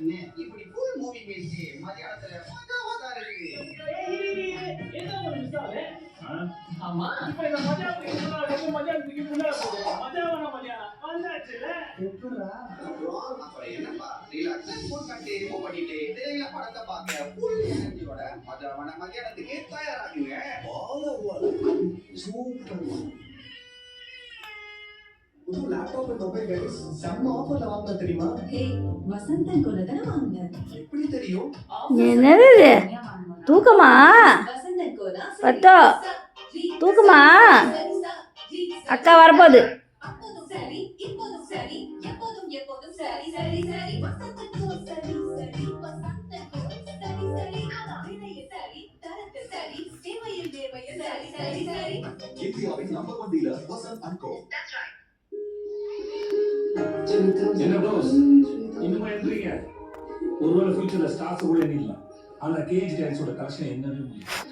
என்ன இப்படி full movie பேசி ஆ? ஆமா. இப்ப இந்த மஜா தூக்கி முன்னாடி மஜாவான மஜா வந்தாச்சுல அப்புறம் என்னப்பா? ரிலாக்ஸா ஃபுல் கட்டி ரிமூவ் பண்ணிட்டு திரையில படத்தை பார்க்க ஃபுல் எனர்ஜியோட மஜாவான மதியானத்துக்கு தயாராகுங்க. சூப்பர் புது லேப்டாப் அண்ட் மொபைல் கைஸ் செம்ம ஆஃபர்ல வாங்கினா தெரியுமா ஹே வசந்தன் கூட தானே வாங்கினேன் எப்படி தெரியும்? என்னது இது? தூக்கமா? வசந்தன் கோதா பத்தோ? தூக்கமா? அக்கா வரப்போகுது. அப்போதும் சரி இப்போதும் சரி எப்போதும் எப்போதும் சரி சரி சரி வசந்தன் கோ சரி சரி வசந்தன் கோ சரி சரி விலைய சரி தரத்து சரி சேவையில் தேவைய சரி சரி சரி இந்தியாவின் number one dealer Vasanth and co என்ன ப்ரோஸ் இன்னுமா எழுதுறீங்க ஒருவேளை ஃபியூச்சர்ல ஸ்டார்ஸ் கூட எண்ணிடலாம் ஆனா கேஜ் டான்ஸோட கலெக்ஷன் என்னன்னு முடியும்